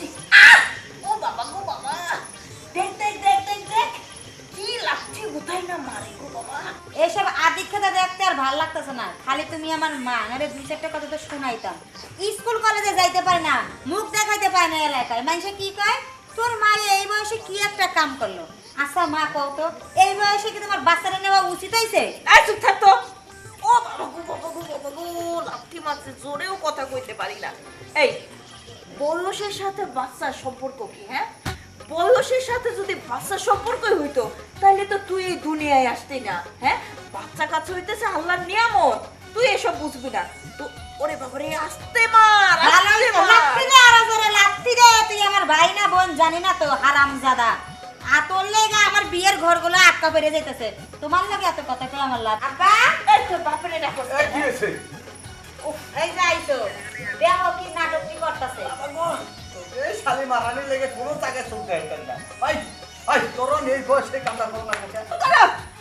করছি ও বাবা গো বাবা। দেখ দেখ দেখ দেখ দেখ। কি লাগছে কোথায় না মারে গো বাবা। এসব আদিক্ষতা দেখতে আর ভালো লাগতেছে না। খালি তুমি আমার মা নারে দুই চারটা কথা তো শোনাইতাম। স্কুল কলেজে যাইতে পারে না মুখ দেখাইতে পারে না এলাকায়। মানুষে কি কয়? তোর মা এই বয়সে কি একটা কাম করল? আচ্ছা মা কও তো এই বয়সে কি তোমার বাচ্চারা নেওয়া উচিত হয়েছে এই চুপ থাক তো। ও বাবা গো বাবা গো বাবা গো লাফটি মারছে জোরেও কথা কইতে পারি না। এই বয়সের সাথে বাচ্চার সম্পর্ক কি হ্যাঁ? বয়সের সাথে যদি বাচ্চার সম্পর্কই হইতো তাহলে তো তুই এই দুনিয়ায় আসতি না হ্যাঁ? বাচ্চা কাছে হইতেছে আল্লাহর নিয়ামত। তুই এসব বুঝবি না। তো ওরে বাবারে আসতে মার আস্তে মার। তুই আমার ভাই না বোন জানি না তো হারামজাদা। আর তোর লেগে আমার বিয়ের ঘরগুলো আটকা পেরে যাইতেছে। তোমার লাগে এত কথা কই আমার লাভ আব্বা এই তোর বাপরে দেখো এই কি হয়েছে উফ, এই যাইছো দেখো কি নাটক কি করতেছে। এই শালি মারানি লেগে কোনো তাকে শুনতে হইতেন না। আই আই তোর এই বয়সে কামড়া করো না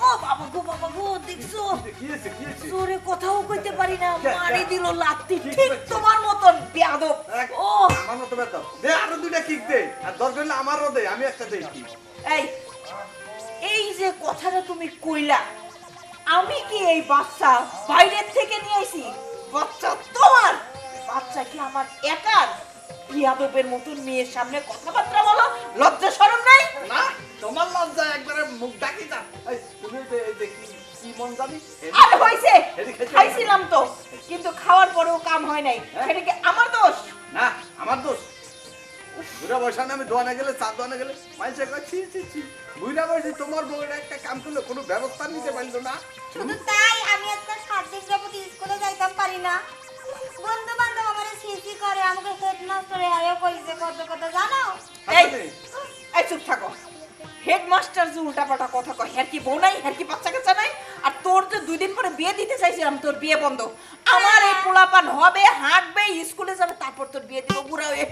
ও বাবা গো বাবা গো দেখছ? কি হয়েছে কি হয়েছে? জোরে কথাও কইতে পারি না মারি দিল লাত্তি ঠিক ঠিক তোমার মতন বেয়াদব। ও। আমার মতো বেতন দে আরও দুইটা কিক দে। আর দরকার হলে আমারও দে আমি একটা দেই। কি এই এই যে কথাটা তুমি কইলা আমি কি এই বাচ্চা বাইরের থেকে নিয়ে আইছি? বাচ্চা তোমার? বাচ্চা কি আমার একার? বিয়াদবের মতন মেয়ের সামনে কথাবার্তা বলো লজ্জা শরম নাই? না তোমার লজ্জা একবারে মুখ ডাকি তুমি কি মন জানি? আরে হইছে। খাইছিলাম তো কিন্তু খাওয়ার পরেও কাম হয় নাই। হ্যাঁ? সেটা কি আমার দোষ? না আমার দোষ। বুড়া বয়সা আমি দোয়ানে গেলে চা দোয়ানে গেলে মানুষের কয় ছি ছি ছি। বুড়া বয়সে তোমার বউয়ের একটা কাম করলে কোনো ব্যবস্থা নিতে পারল না। শুধু তাই আমি আজকে সাত স্কুলে যাইতাম পারি না। বন্ধু বান্ধব আমার সিসি করে আমাকে হেডমাস্টারে আরে কইছে কত কত জানো? এই এই চুপ থাকো। হেডমাস্টার যে উল্টাপাল্টা কথা কয় হ্যার কি বউ নাই হ্যার কি বাচ্চা কাচ্চা নাই? আর তোর যে দুই দিন পরে বিয়ে দিতে চাইছিলাম তোর বিয়ে বন্ধ। আমার এই পোলাপান হবে হাঁটবে স্কুলে যাবে তারপর তোর বিয়ে দিব বুড়া হয়ে।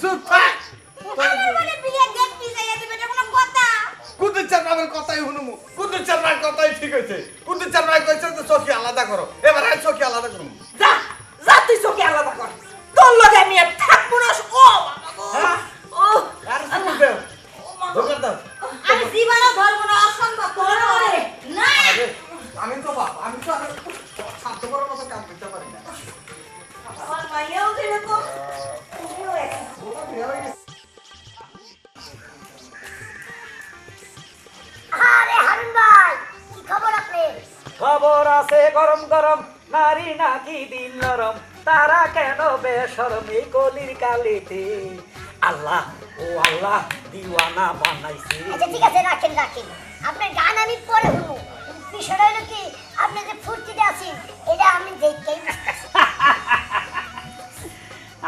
চুপ থাক। বিয়ে ডেট পিছাইয়া দিবে এটা কোনো কথা। কথাই শুনুমু। কুতুর চারমার কথাই ঠিক হয়েছে। কুতুর চারমার কইছে তো চোখে আলাদা করো। এবার দিন নরম তারা কেন বেসরম এই কলির কালিতে আল্লাহ ও আল্লাহ দিওয়ানা বানাইছে। আচ্ছা ঠিক আছে রাখেন রাখেন। আপনার গান আমি পরে শুনব। বিষয়টা হলো কি আপনি যে ফুর্তিতে আছেন এটা আমি দেখতেই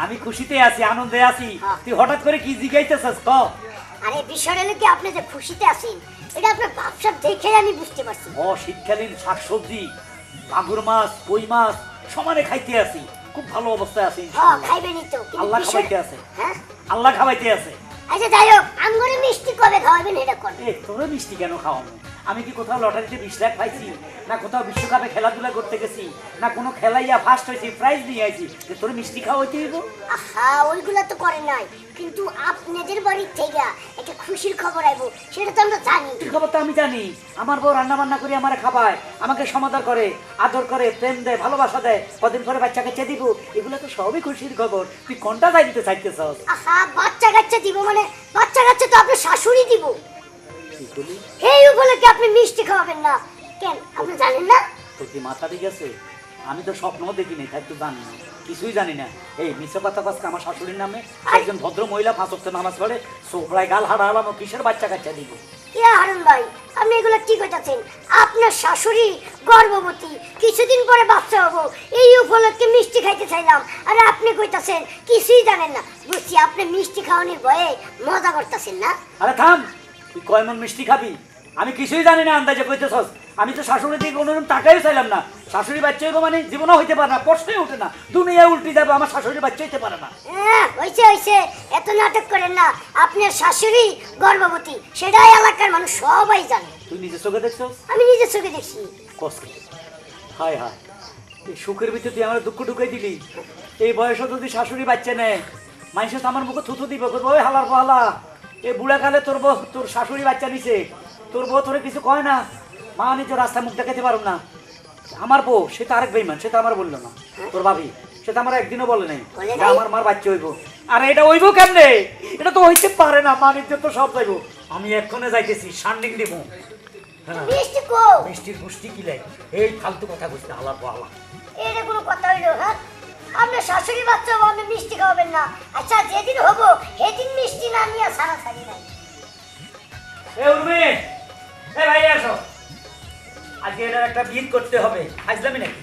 আমি খুশিতে আছি আনন্দে আছি। হ্যাঁ। তুই হঠাৎ করে কি জিগাইতেছস ক? আরে বিষয়টা হলো কি আপনি যে খুশিতে আছেন এটা আপনার ভাবসাব দেখে আমি বুঝতে পারছি। ও শীতকালীন শাকসবজি মাগুর মাছ কই মাছ সমানে খাইতে আছি। খুব ভালো অবস্থায় আছি তো আল্লাহ খাবাইতে খাওয়াইতে আছে। হ্যাঁ? আল্লাহ খাওয়াইতে আছে। আচ্ছা যাই হোক আঙ্গুরে মিষ্টি কবে খাওয়াবেন এটা কর এ তোরা মিষ্টি কেন খাওয়ানো আমি কি কোথাও লটারিতে বিশ লাখ পাইছি? না কোথাও বিশ্বকাপে খেলাধুলা করতে গেছি? না কোনো খেলাইয়া ফার্স্ট হয়েছি প্রাইজ নিয়ে আইছি? যে তোর মিষ্টি খাওয়াইতে হইব? আহা ওইগুলা তো করে নাই। কিন্তু আপনাদের বাড়ির থেকে একটা খুশির খবর আইবো সেটা তো আমরা জানি। খুশির খবর তো আমি জানি। আমার বউ রান্না বান্না করে আমার খাবায় আমাকে সমাদর করে আদর করে প্রেম দেয় ভালোবাসা দেয় কদিন পরে বাচ্চাকে চেয়ে দিব এগুলো তো সবই খুশির খবর। তুই কোনটা যাই দিতে চাইতেছস? আহা বাচ্চা কাচ্চা দিব মানে বাচ্চা কাচ্চা তো আপনার শাশুড়ি দিব। এই উপলক্ষে আপনি মিষ্টি খাওয়াবেন না। কেন আপনি জানেন না? তোর কি মাথা ঠিক আছে? আমি তো স্বপ্নও দেখিনি তাই তো জানি। না কিছুই জানি না। এই মিশ্র কথা কাজকে আমার শাশুড়ির নামে? একজন ভদ্র মহিলা ফাঁসক্ত নামাজ পড়ে সোফরায় গাল হারা হারাম কিসের বাচ্চা কাচ্চা দিব? ইয়া হারুন ভাই আপনি এগুলো কি করতেছেন? আপনার শাশুড়ি গর্ভবতী কিছুদিন পরে বাচ্চা হব। এই উপলক্ষে মিষ্টি খাইতে চাইলাম। আর আপনি কইতাছেন কিছুই জানেন না। বুঝছি আপনি মিষ্টি খাওয়ানোর ভয়ে মজা করতেছেন না? আরে থাম! তুই কয় মন মিষ্টি খাবি? আমি কিছুই জানি না আন্দাজে কইতেছস। আমি তো শাশুড়ি দিকে কোনোদিন টাকাই চাইলাম না। শাশুড়ি বাচ্চা হইব মানে জীবনও হইতে পারে না প্রশ্নই উঠে না। দুনিয়া উল্টে যাবে আমার শাশুড়ি বাচ্চা হইতে পারে না। হ্যাঁ, হয়েছে হয়েছে এত নাটক করেন না। আপনার শাশুড়ি গর্ভবতী সেটাই এলাকার মানুষ সবাই জানে। তুই নিজে চোখে দেখছস? আমি নিজের চোখে দেখছি। কষ্ট হায় হায়। এই সুখের ভিতরে তুই আমার দুঃখ ঢুকাই দিলি। এই বয়সে যদি শাশুড়ি বাচ্চা নেয় মানুষের তো আমার মুখে থুতু দিবে ওই হালার পালা এই বুড়া কালে তোর বউ- তোর শাশুড়ি বাচ্চা নিছে। তোর বউ তোরে কিছু কয় না? মা আমি তো রাস্তায় মুখ দেখাতে পারব না। আমার বউ সে তো আরেক বেইমান সে তো আমার বলল না। তোর ভাবি সে তো আমার একদিনও বলে নাই যে আমার মার বাচ্চা হইব। আর এটা হইব কেমনে? এটা তো হইতে পারে না মা নিজে তো সব যাইব আমি এক্ষণে যাইতেছি সান্ডিং দিব হ্যাঁ। মিষ্টি মিষ্টির পুষ্টি কি লাই? এই ফালতু কথা বুঝতে আলাপ আলাপ এটা কোনো কথা হইল হ্যাঁ? আপনার শাশুড়ি বাচ্চা হব আপনি মিষ্টি খাওয়াবেন না। আচ্ছা যেদিন হব সেদিন মিষ্টি না নিয়ে সারা সারি নাই। এ উর্মি এ ভাই আসো। আজকে এটা একটা বিয়ে করতে হবে। নাকি?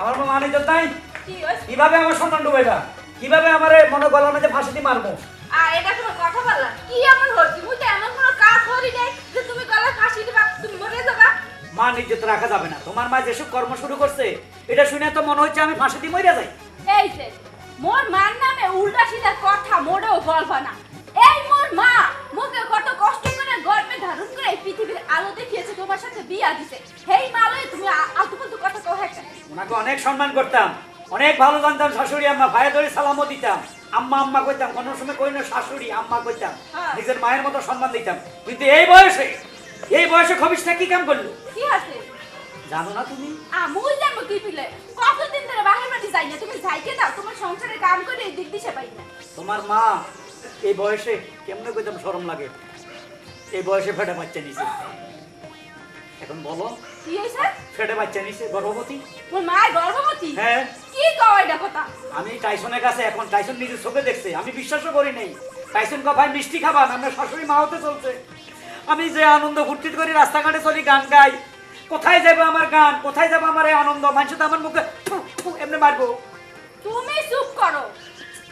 আমার মা মানে কীভাবে আমার ডুবাইবা? কীভাবে আমার মনে গলানো যে মারবো? আর এটা কোনো কথা বললা? কি এমন হচ্ছে? মুই তো এমন কোনো কাজ করি নাই যে তুমি গলায় ফাঁসি দিবা তুমি মরে যাবা। মা নির্যাত রাখা যাবে না। তোমার মা যেসব কর্ম শুরু করছে এটা শুনে তো মনে হচ্ছে আমি ফাঁসি দিয়ে মরে যাই। এই যে মোর মার নামে উল্টা সিধা কথা মোড়েও বলবা না। এই মোর মা মুখে কত কষ্ট করে গর্বে ধারণ করে এই পৃথিবীর আলো দেখিয়েছে তোমার সাথে বিয়া দিছে। হেই মালয়ে তুমি আলতু ফালতু কথা কও হ্যাঁ ওনাকে অনেক সম্মান করতাম অনেক ভালো জানতাম শাশুড়ি আম্মা ভাইয়া ধরে সালামও দিতাম আম্মা আম্মা কইতাম কোনো সময় কই না শাশুড়ি আম্মা কইতাম হ্যাঁ। নিজের মায়ের মতো সম্মান দিতাম। কিন্তু এই বয়সে এই বয়সে খবিসটা কি কাম করল? জানো না তুমি? আমুই জানো কি পিলে? কতদিন ধরে বাহির বাড়ি যাই না তুমি যাইকে দাও তোমার সংসারে কাম করে এই দিক দিশে পাই না। তোমার মা এই বয়সে কেমনে কইতাম শরম লাগে? এই বয়সে ফেটে বাচ্চা নিছে। এখন বলো কি হয়েছে? ফেটে বাচ্চা নিছে গর্ভবতী? মোর মায়ের গর্ভবতী? হ্যাঁ। কি কও এটা কথা? আমি টাইসনের কাছে এখন টাইসন নিজের চোখে দেখছে আমি বিশ্বাসও করি নাই। টাইসন কা ভাই মিষ্টি খাবান আমরা শাশুড়ি মা হতে চলছে। আমি যে আনন্দ ফুর্তি করি রাস্তাঘাটে চলি গান গাই কোথায় যাব আমার গান? কোথায় যাব আমার এই আনন্দ? মানুষ তো আমার মুখে এমনি মারবো। তুমি চুপ করো।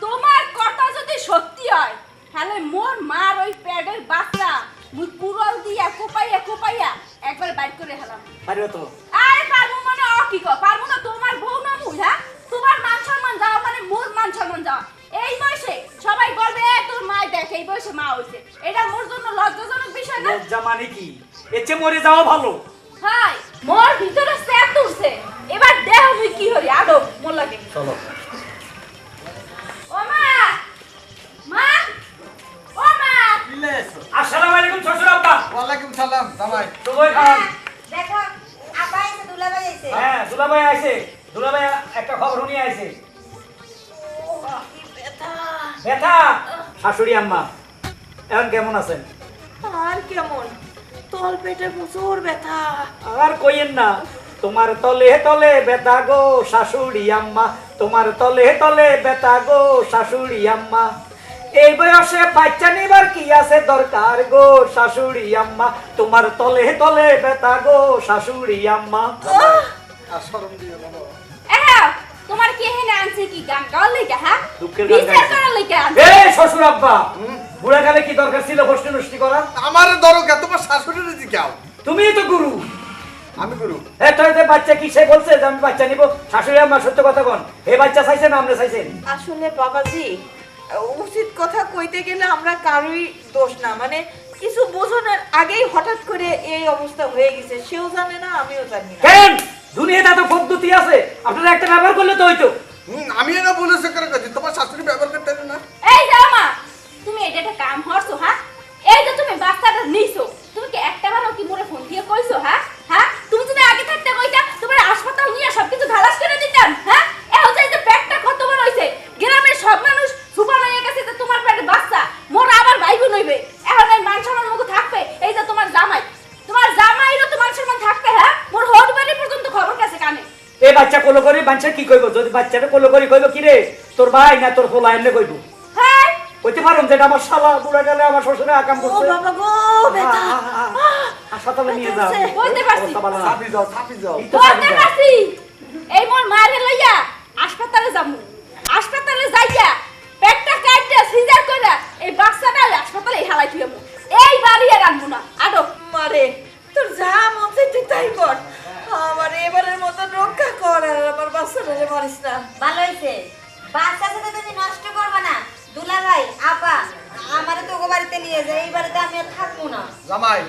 তোমার কথা যদি সত্যি হয় তাহলে মোর মার ওই প্যাডের বাচ্চা মুই কুড়াল দিয়া কোপাইয়া কোপাইয়া একবার বাইর করে হেলাম। পারবে তো? আরে পারব মানে অ কি কো পারব না তোমার বউ না মুই হ্যাঁ? তোমার মান সম্মান যাওয়া মানে মোর মান সম্মান যাওয়া এই বয়সে সবাই বলবে এ তোর মা দেখ এই বয়সে মা হইছে। এটা মোর জন্য লজ্জাজনক বিষয় না? লজ্জা মানে কি? এর চেয়ে মরে যাওয়া ভালো। মুই কি হরি? আদো মোর লাগে। চলো। ও মা! মা! ও মা! আসসালামু আলাইকুম শ্বশুর আব্বা। ওয়ালাইকুম সালাম জামাই। শুভই খান দেখো আপা এসে দুলাভাই এসে। হ্যাঁ দুলাভাই আইছে। দুলাভাই একটা খবর শুনিয়ে আইছে। ব্যথা। শাশুড়ি আম্মা এখন কেমন আছেন? আর কেমন? পেটে প্রচুর ব্যথা। আর কইেন না। তোমার তলে তলে বেতা গো শাশুড়ি আম্মা তোমার তলে তলে বেতা গো শাশুড়ি আম্মা। এই বয়সে বাচ্চা নিবার কি আছে দরকার গো শাশুড়ি আম্মা? তোমার তলে তলে বেতা গো শাশুড়ি আম্মা। তোমার কি এখানে আনছে কি গান? গাওয়ার লইগা হ্যাঁ? দুঃখের গান বিচার করার শ্বশুর আব্বা বুড়া কালে কি দরকার ছিল হোস্টি নষ্টি করা আমার দরকার তোমার শাশুড়ির জিজ্ঞাও তুমিই তো গুরু। আমি গুরু এ তো বাচ্চা কি সে বলছে যে আমি বাচ্চা নিব? শাশুড়ি আম্মা সত্য কথা বল এই বাচ্চা চাইছেন না আপনি চাইছেন আসলে বাবাজি উচিত কথা কইতে গেলে আমরা কারোই দোষ না। মানে কিছু বোঝানোর আগেই হঠাৎ করে এই অবস্থা হয়ে গেছে। সেও জানে না আমিও জানি না। কেন? দুনিয়াতে এত পদ্ধতি আছে। আপনারা একটা ব্যবহার করলে তো হইতো। হুম, আমি না বলেছে করে তোমার শাশুড়ি কোলো করি বাচ্চা কি কইব? যদি বাচ্চাটা কোলো করি কইব কি রে? তোর ভাই না তোর পোলা এমনি কইব? হ্যাঁ। কইতে পারুন যেটা আমার শালা বুড়া গেলে আমার শ্বশুরে আকাম ও বাবা গো ব্যথা হাসপাতালে নিয়ে যাও। বলতে পারছি। চাপি যাও চাপি যাও। বলতে পারছি। এই মোর মারে লইয়া হাসপাতালে যামু হাসপাতালে যাইয়া পেটটা কাটতে সিজার কইরা এই বাচ্চাটা হাসপাতালে হালাই থুয়ামু এই বাড়ি আর আনব না। আদো মারে তোর যা মন চাই তুই তাই কর আমার এবারের মতো রক্ষা কর আর আমার বাচ্চাটারে মারিস না। ভালো হয়েছে। বাচ্চা সাথে তুমি নষ্ট করবে না। দুলাভাই আপা আমারে তো গো বাড়িতে নিয়ে যায় এই বাড়িতে আমি আর থাকব না। জামাই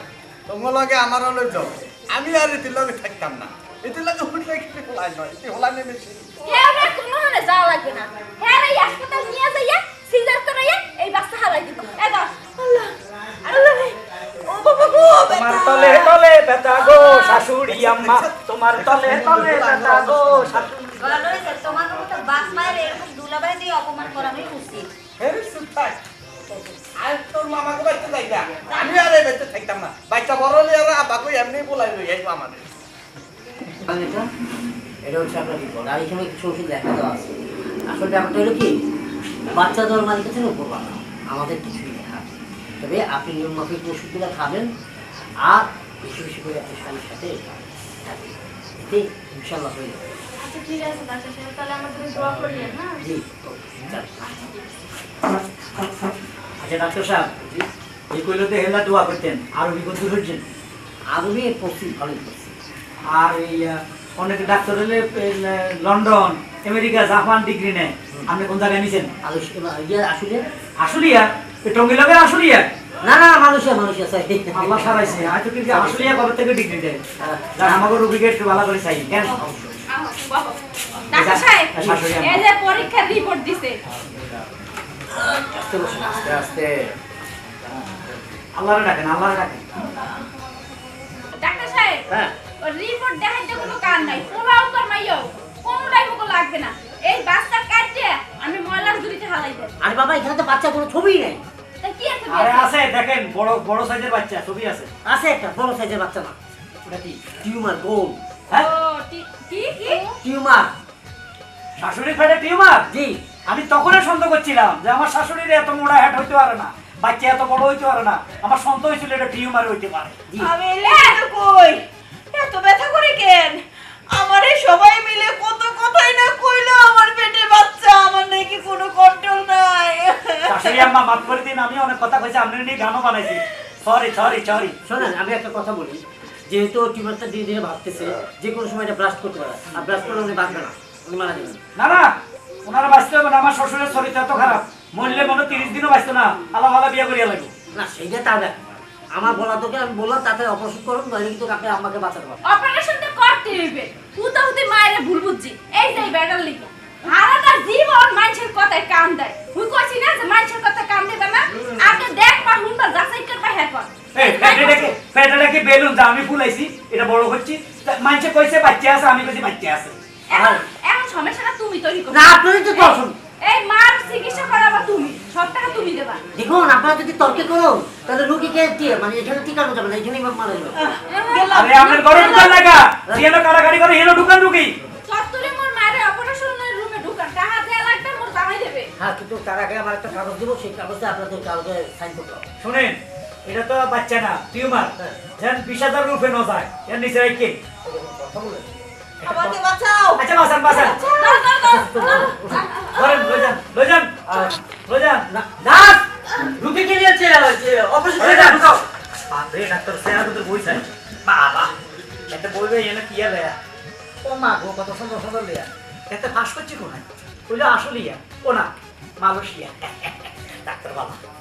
তোমার লগে আমার লগে যাও আমি আর এটির লগে থাকতাম না। এটির লগে উঠলে কিছু হলাই নয় এটি হলাই নেই হ্যাঁ ওরা কোনো হলে যাওয়া লাগবে না। হ্যাঁ এই হাসপাতাল নিয়ে যাইয়া সিজার করাইয়া এই বাচ্চা হালাই দিব এ দাও। আল্লাহ আল্লাহ রে। ও বাবা গো তোমার ব্যথা ব্যথা গো শাশুড়ি আম্মা। তোমার তলে তলে ব্যথা গো শাশুড়ি গলা লড়েছে তোমার মতো বাপ মায়ের এরকম দুলাবাই দিয়ে অপমান করানোই উচিত হেরে চুপ আর তোর মামাকে বাইতে যাই আমি আর বাইতে থাকতাম না। বাচ্চা বড় হলে আর আব্বাকে এমনি বলাই লই এই আমাদের। এটা এটা হচ্ছে আপনার বিপদ। আর এখানে কিছু ওষুধ দেখা দেওয়া আছে। আসলে ব্যাপারটা হলো কি? বাচ্চা দেওয়ার মালিক আছেন উপরওয়ালা আমাদের কিছুই নেই হাতে। তবে আপনি নিয়ম মাফিক ওষুধগুলো খাবেন আর বেশি বেশি করে আপনি স্বামীর সাথে থাকবেন। ইনশাল্লাহ হয়ে যাবে। আচ্ছা ঠিক আছে ডাক্তার সাহেব তাহলে আমার দোয়া করিয়েন হ্যাঁ? জি আচ্ছা ডাক্তার সাহেব এই কইলতে হেলা দোয়া করতেন আর বিপদ দূর হচ্ছেন আরবি পড়ছি ভালোই পড়ছি আর এই অনেক ডাক্তার হলে লন্ডন আমেরিকা জাপান ডিগ্রি নেয়। আপনি কোন জায়গায় আলোচনা ইয়ে আসলে? আসলিয়া এই টঙ্গি আসলিয়া না না মানুষে মানুষে চাই আল্লাহ সারাইছে কিন্তু আসলিয়া কবে থেকে ডিগ্রি দেয়? যার আমাকে রুগীকে একটু ভালো করে চাই কেন? ডাক্তার সাহেব এই যে পরীক্ষার রিপোর্ট দিছে। আস্তে আস্তে আস্তে। আল্লাহরে ডাকেন আল্লাহরে ডাকেন। ডাক্তার সাহেব হ্যাঁ। ওর রিপোর্ট দেখাইতে কোনো কার নাই। পোলাও কর মাইও কোনোটাই মুখে লাগবে না। এই বাচ্চা কাটতে আমি ময়লার ঝুড়িতে হালাই দেব। আরে বাবা এখানে তো বাচ্চা কোনো ছবিই নেই। আরে আছে দেখেন বড় বড় সাইজের বাচ্চা ছবি আছে। আছে একটা বড় সাইজের বাচ্চা না। ওটা কি? টিউমার গোল। হ্যাঁ? ও কি কি? টিউমার। শাশুড়ির ফেটে টিউমার? জি। আমি তখনই সন্দেহ করছিলাম যে আমার শাশুড়ির এত মোড়া হ্যাট হইতে পারে না বাচ্চা এত বড় হইতে পারে না। আমার সন্দেহ হয়েছিল এটা টিউমার হইতে পারে। জি। আমি কই? এত ব্যথা করে কেন? আমারে সবাই মিলে কত কথাই না কইলো আমার পেটে বাচ্চা আমার নাকি কোনো কন্ট্রোল নাই। শাশুড়ি আম্মা মাফ করে দিন আমি অনেক কথা কইছি আপনি নিয়ে গানও বানাইছি। সরি সরি সরি শোনেন আমি একটা কথা বলি। যেহেতু টিউমারটা ধীরে ধীরে ভাবতেছে যে কোনো সময় এটা ব্রাশ করতে পারে। আর ব্রাশ করলে উনি বাঁচবে না উনি মারা যাবেন। না না ওনারা বাঁচতে হবে না আমার শ্বশুরের শরীরটা এত খারাপ। মরলে মনে তিরিশ দিনও বাঁচতো না আলাদা আলাদা বিয়ে করিয়া লাগবে। না সেইটা তার ব্যাপার আমার বলা তোকে আমি বললাম তাতে অপারেশন করুন নইলে কিন্তু আপনি আমাকে বাঁচাতে পারবেন অপারেশন তো করতে হইবে। হুতা হুতি মায়ের ভুল বুঝছি। এই যে ব্যাটার লিখে। হারাটা জীবন মানুষের কথায় কান দেয়। হুই কইছি না যে মানুষের কথায় কান দেবে না? আগে দেখ পা হুনবা যাচাই করবা হ্যাঁ কর এই পেটেটাকে পেটেটাকে বেলুন যা আমি ফুলাইছি এটা বড় হচ্ছি। মানুষে কইছে বাচ্চা আছে আমি কইছি বাচ্চা আছে। এখন এখন সমস্যাটা তুমি তৈরি করো। না আপনারই তো দর্শন এই মার চিকিৎসা করাবা তুমি সব টাকা তুমি দেবা। দেখুন আপনারা যদি তর্কে করুন তাহলে রুগীকে দিয়ে মানে এখানে টিকানো যাবে না এখানেই মারা যাবে আরে আপনার ঘরে ঢুকান লাগা। যেন কারাগারি করে হেন ঢুকান ঢুকি চত্বরে মোর মায়ের অপারেশনের রুমে ঢুকান টাকা দেয়া লাগবে মোর জামাই দেবে হ্যাঁ কিন্তু তার আগে আমার একটা কাগজ দেবো সেই কাগজে আপনাদের কাগজে সাইন করতে হবে। শুনেন এটা তো বাচ্চা না টিউমার। যেন বিশ হাজার রুপে ন যায় এর নিচে রাখি কথা বলে আচ্ছা। ধরেন লজান লজান লজান রুগীকে নিয়েছে? অপারেশন আরে না ঢুকাও। আরে ডাক্তার তোদের বই চাই। বাবা একটা বলবে এনে কি আর রেয়া ও মা গো কত সুন্দর সুন্দর লেয়া। একটা ফাঁস করছি কোনায় ওইটা আসলিয়া ও না। মালয়েশিয়া। ডাক্তার বাবা।